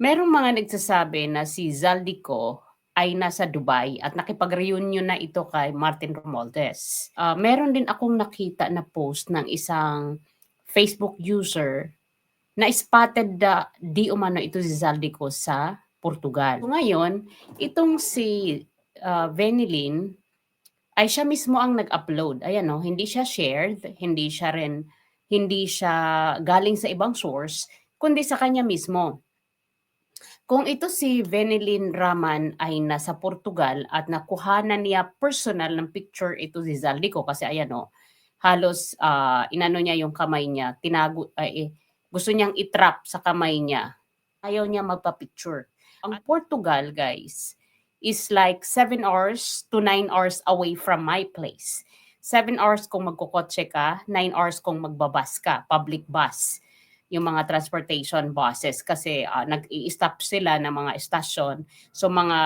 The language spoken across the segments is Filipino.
Merong mga nagsasabi na si Zaldico ay nasa Dubai at nakipag-reunion na ito kay Martin Romualdez. Ah, meron din akong nakita na post ng isang Facebook user na spotted da, di umano ito si Zaldico sa Portugal. So ngayon, itong si uh, Venilin ay siya mismo ang nag-upload. Ayan no, hindi siya shared, hindi siya rin hindi siya galing sa ibang source, kundi sa kanya mismo. Kung ito si Venelin Raman ay nasa Portugal at nakuhanan niya personal ng picture ito si Zaldico kasi ayan o, halos uh, inano niya yung kamay niya, tinago, uh, gusto niyang itrap sa kamay niya. Ayaw niya magpa-picture. Ang Portugal, guys, is like 7 hours to 9 hours away from my place. 7 hours kung magkukotse ka, 9 hours kung magbabas ka, public bus yung mga transportation buses kasi uh, nag-i-stop sila ng mga estasyon. So mga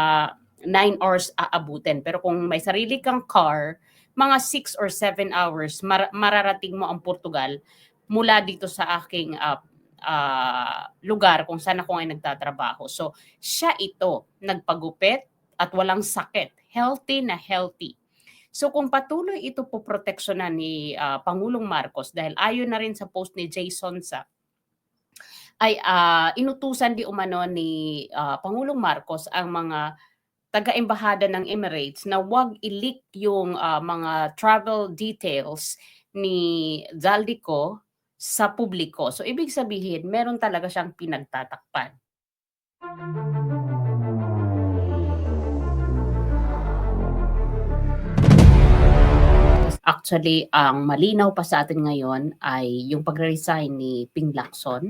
9 hours aabutin. Pero kung may sarili kang car, mga 6 or 7 hours mar- mararating mo ang Portugal mula dito sa aking uh, uh, lugar kung saan ako ay nagtatrabaho. So siya ito, nagpagupit, at walang sakit. Healthy na healthy. So kung patuloy ito po proteksyonan ni uh, Pangulong Marcos dahil ayon na rin sa post ni Jason sa ay uh, inutusan di umano ni uh, Pangulong Marcos ang mga taga-embahada ng Emirates na wag i-leak yung uh, mga travel details ni Zaldico sa publiko. So ibig sabihin, meron talaga siyang pinagtatakpan. Actually, ang malinaw pa sa atin ngayon ay yung pagre-resign ni Ping Lacson.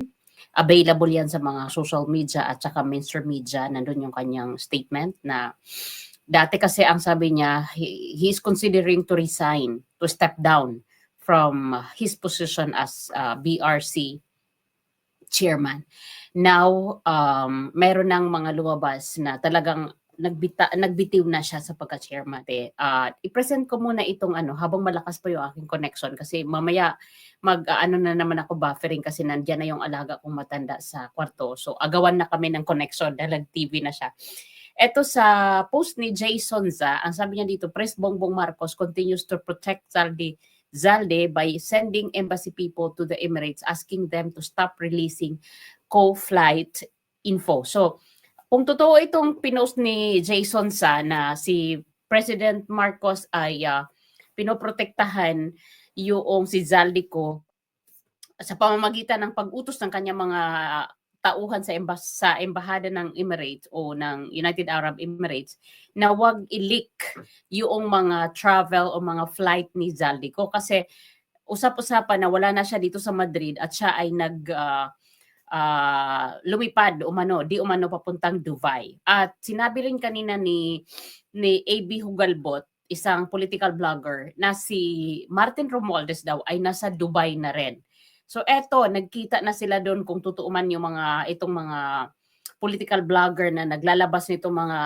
Available yan sa mga social media at saka mainstream media. Nandun yung kanyang statement na dati kasi ang sabi niya, he, he is considering to resign, to step down from his position as uh, BRC chairman. Now, um, meron ng mga lumabas na talagang nagbita, nagbitiw na siya sa pagka-chairman. Eh, uh, i-present ko muna itong ano habang malakas pa yung aking connection kasi mamaya mag uh, ano na naman ako buffering kasi nandiyan na yung alaga kong matanda sa kwarto. So agawan na kami ng connection dahil TV na siya. Ito sa post ni Jason Za, ang sabi niya dito, Pres Bongbong Marcos continues to protect Zaldi Zalde by sending embassy people to the Emirates asking them to stop releasing co-flight info. So, kung totoo itong pinost ni Jason sa na si President Marcos ay uh, pinoprotektahan yung si Zaldico sa pamamagitan ng pag-utos ng kanyang mga tauhan sa embas sa embahada ng Emirates o ng United Arab Emirates na wag i-leak yung mga travel o mga flight ni Zaldico kasi usap-usapan na wala na siya dito sa Madrid at siya ay nag uh, uh, lumipad umano, di umano papuntang Dubai. At sinabi rin kanina ni ni AB Hugalbot, isang political blogger, na si Martin Romualdez daw ay nasa Dubai na rin. So eto, nagkita na sila doon kung totoo man yung mga itong mga political blogger na naglalabas nito mga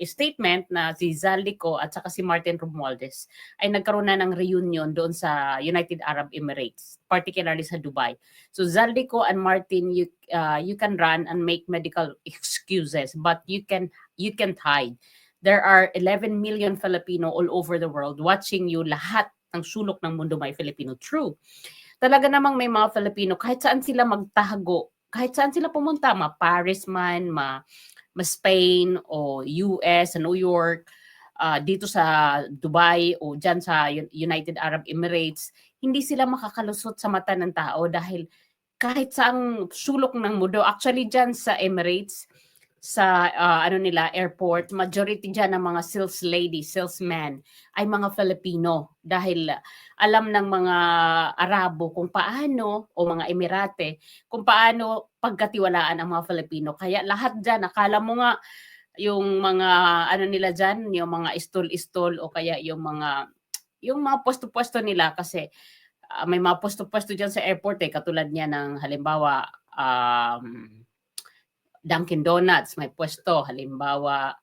statement na si Zaldico at saka si Martin Romualdez ay nagkaroon na ng reunion doon sa United Arab Emirates, particularly sa Dubai. So Zaldico and Martin, you uh, you can run and make medical excuses, but you can you can't hide. There are 11 million Filipino all over the world watching you. Lahat ng sulok ng mundo may Filipino. True. Talaga namang may mga Filipino, kahit saan sila magtago, kahit saan sila pumunta, ma Paris man, ma, ma Spain o US, New York, uh, dito sa Dubai o dyan sa United Arab Emirates, hindi sila makakalusot sa mata ng tao dahil kahit saang sulok ng mundo, actually dyan sa Emirates, sa uh, ano nila airport, majority diyan ng mga sales lady, salesman ay mga Filipino dahil alam ng mga Arabo kung paano o mga Emirate kung paano pagkatiwalaan ang mga Filipino. Kaya lahat diyan akala mo nga yung mga ano nila diyan, yung mga istol-istol o kaya yung mga yung mga pwesto-pwesto nila kasi uh, may mga pwesto-pwesto diyan sa airport eh katulad niya ng halimbawa um, Dunkin Donuts, may pwesto, halimbawa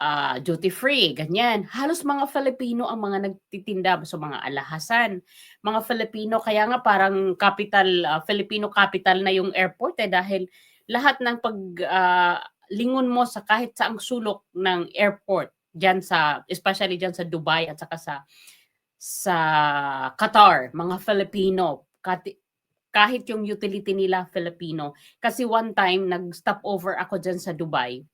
uh, duty free, ganyan. Halos mga Filipino ang mga nagtitinda sa so mga alahasan. Mga Filipino, kaya nga parang capital, uh, Filipino capital na yung airport eh dahil lahat ng pag ah, lingon mo sa kahit saang sulok ng airport diyan sa especially diyan sa Dubai at saka sa sa Qatar, mga Filipino, kati- kahit yung utility nila Filipino. Kasi one time nag-stop over ako diyan sa Dubai.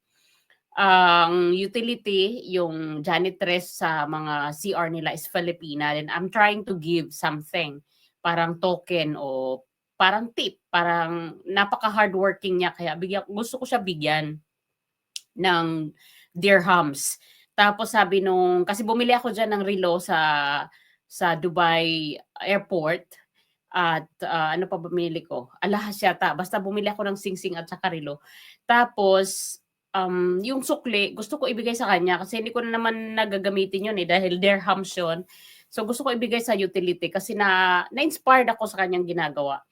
Ang utility, yung janitress sa mga CR nila is Filipina and I'm trying to give something, parang token o parang tip, parang napaka-hardworking niya kaya bigyan, gusto ko siya bigyan ng dirhams. Tapos sabi nung, kasi bumili ako dyan ng relo sa sa Dubai airport at ah, ano pa bumili ko? Alahas yata. Basta bumili ako ng singsing at saka. Tapos um, yung sukli, gusto ko ibigay sa kanya kasi hindi ko na naman nagagamitin yun eh dahil dirhams yun. So gusto ko ibigay sa utility kasi na na-inspired ako sa kanyang ginagawa.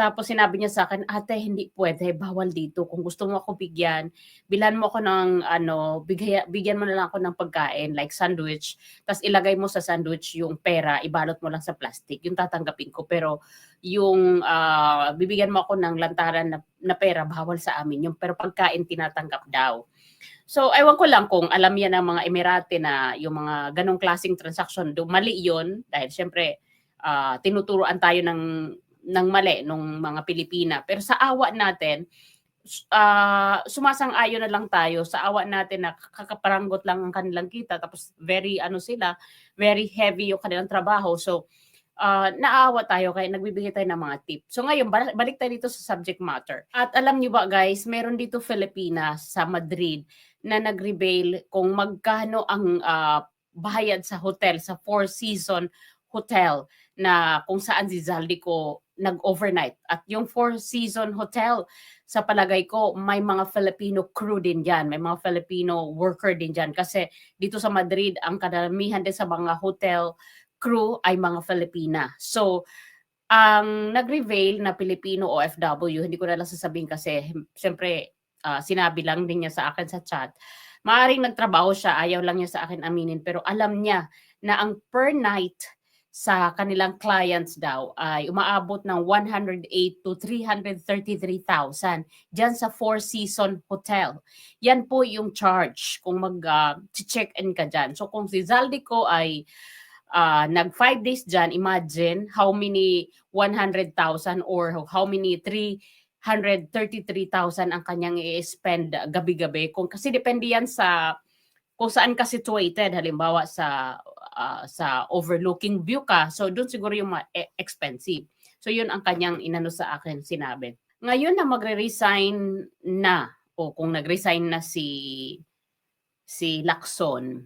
Tapos sinabi niya sa akin, ate, hindi pwede, bawal dito. Kung gusto mo ako bigyan, bilan mo ako ng, ano, bigay, bigyan mo na lang ako ng pagkain, like sandwich. Tapos ilagay mo sa sandwich yung pera, ibalot mo lang sa plastic. Yung tatanggapin ko. Pero yung ah, bibigyan mo ako ng lantaran na, na pera, bawal sa amin. Yung pero pagkain tinatanggap daw. So, ewan ko lang kung alam yan ng mga Emirate na yung mga ganong klaseng transaction, do, mali yun. Dahil syempre, ah, tinuturoan tayo ng ng mali nung mga Pilipina. Pero sa awa natin, ah, sumasang-ayon na lang tayo sa awa natin na kakaparanggot lang ang kanilang kita tapos very ano sila, very heavy yung kanilang trabaho. So ah, naawa tayo kaya nagbibigay tayo ng mga tip. So ngayon bal- balik tayo dito sa subject matter. At alam niyo ba guys, meron dito Pilipinas sa Madrid na nag-reveal kung magkano ang ah, bayad sa hotel sa Four Season Hotel na kung saan si Zaldico nag-overnight. At yung Four Season Hotel, sa palagay ko, may mga Filipino crew din dyan. May mga Filipino worker din dyan. Kasi dito sa Madrid, ang kadamihan din sa mga hotel crew ay mga Filipina. So, ang nag-reveal na Filipino OFW, hindi ko na lang sasabihin kasi siyempre ah, sinabi lang din niya sa akin sa chat. Maaring nagtrabaho siya, ayaw lang niya sa akin aminin, pero alam niya na ang per night sa kanilang clients daw ay umaabot ng 108 to 333,000 diyan sa Four Season Hotel. Yan po yung charge kung mag-check-in ka dyan. So kung si Zaldico ay ah, nag 5 days dyan, imagine how many 100,000 or how many 333,000 ang kanyang i-spend gabi-gabi. Kung, kasi depende yan sa kung saan ka situated halimbawa sa ah, sa overlooking view ka so doon siguro yung e- expensive. So yun ang kanyang inano sa akin sinabi. Ngayon na magre-resign na o kung nag-resign na si si Lacson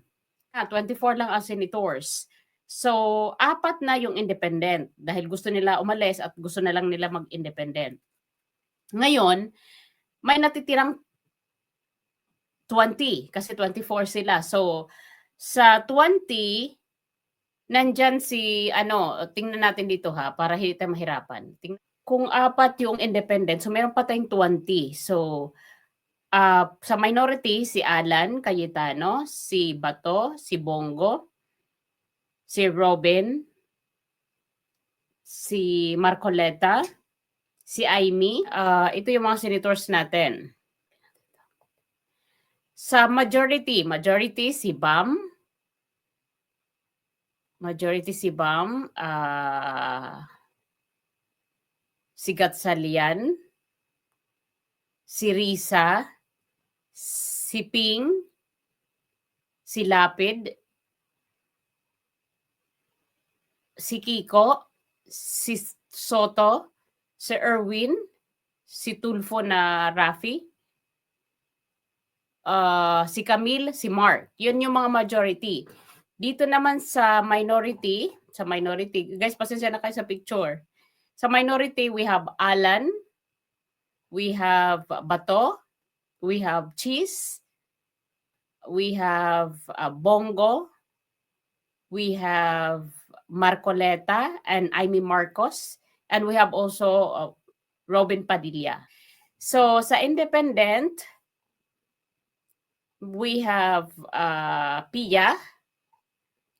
ah, 24 lang ang senators. So apat na yung independent dahil gusto nila umalis at gusto na lang nila mag-independent. Ngayon may natitirang 20 kasi 24 sila. So sa 20 nandyan si ano, tingnan natin dito ha para hindi tayo mahirapan. Ting- kung apat yung independent, so meron pa tayong 20. So ah, sa minority si Alan Cayetano, si Bato, si Bongo, si Robin, si Marcoleta, si Amy. Ah, ito yung mga senators natin. Sa majority, majority si Bam. Majority si Bam. ah si Gatsalian. Si Risa. Si Ping. Si Lapid. Si Kiko. Si Soto. Si Erwin. Si Tulfo na Rafi uh, si Camille, si Mark. Yun yung mga majority. Dito naman sa minority, sa minority, guys, pasensya na kayo sa picture. Sa minority, we have Alan, we have Bato, we have Cheese, we have uh, Bongo, we have Marcoleta and Amy Marcos, and we have also uh, Robin Padilla. So sa independent, we have uh, Pia,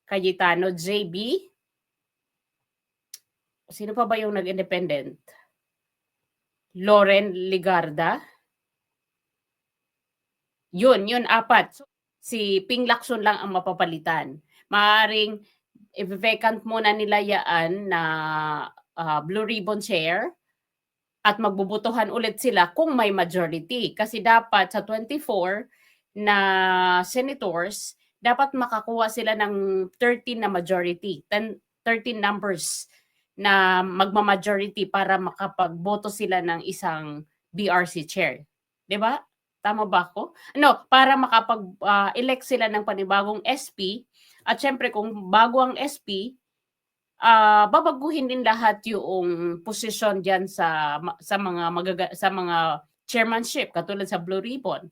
Cayetano, JB. Sino pa ba yung nag-independent? Lauren Ligarda, Yun, yun apat. Si Ping Lacson lang ang mapapalitan. Maaring i-vacant muna nila yaan na ah, Blue Ribbon Chair at magbubutuhan ulit sila kung may majority. Kasi dapat sa 24 na senators, dapat makakuha sila ng 13 na majority, 10, 13 numbers na magma-majority para makapagboto sila ng isang BRC chair. 'Di ba? Tama ba ako? No, para makapag-elect sila ng panibagong SP at syempre kung bago ang SP, ah babaguhin din lahat yung posisyon diyan sa sa mga magaga, sa mga chairmanship katulad sa Blue Ribbon.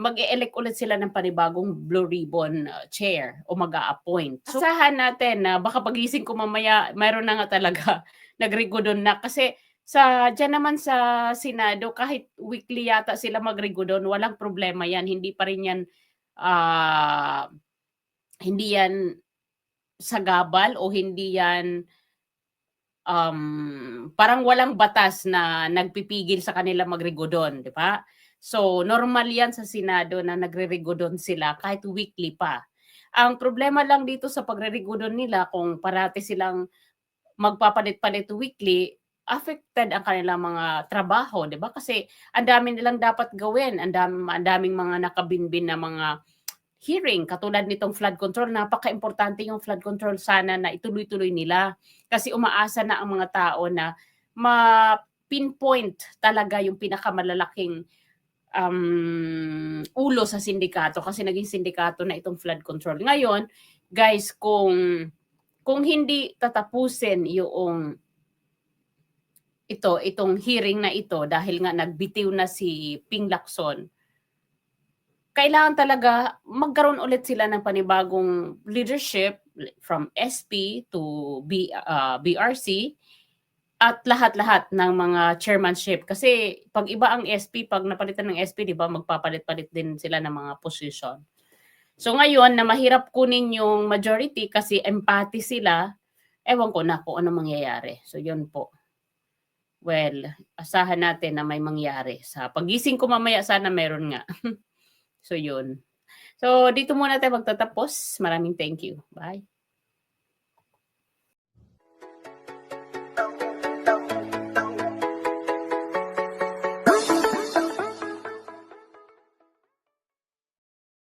Mag-elect ulit sila ng panibagong Blue Ribbon uh, chair o mag-a-appoint. So, asahan natin na baka pagising ko mamaya, mayroon na nga talaga nagrigodon na kasi sa diyan naman sa Senado kahit weekly yata sila magrigodon, walang problema 'yan. Hindi pa rin 'yan ah hindi 'yan sagabal o hindi 'yan um, parang walang batas na nagpipigil sa kanila magrigodon, di ba? So, normal yan sa Senado na nagre-rigodon sila kahit weekly pa. Ang problema lang dito sa pagre-rigodon nila kung parati silang magpapalit-palit weekly, affected ang kanilang mga trabaho, 'di ba? Kasi ang dami nilang dapat gawin, ang dami ang daming mga nakabinbin na mga hearing katulad nitong flood control, napaka-importante yung flood control sana na ituloy-tuloy nila kasi umaasa na ang mga tao na ma-pinpoint talaga yung pinakamalalaking um, ulo sa sindikato kasi naging sindikato na itong flood control. Ngayon, guys, kung kung hindi tatapusin yung ito, itong hearing na ito dahil nga nagbitiw na si Ping Lacson, kailangan talaga magkaroon ulit sila ng panibagong leadership from SP to B, uh, BRC at lahat-lahat ng mga chairmanship. Kasi pag iba ang SP, pag napalitan ng SP, di ba, magpapalit-palit din sila ng mga position. So ngayon, na mahirap kunin yung majority kasi empathy sila, ewan ko na kung ano mangyayari. So yun po. Well, asahan natin na may mangyari. Sa pagising ko mamaya, sana meron nga. so yun. So dito muna tayo magtatapos. Maraming thank you. Bye.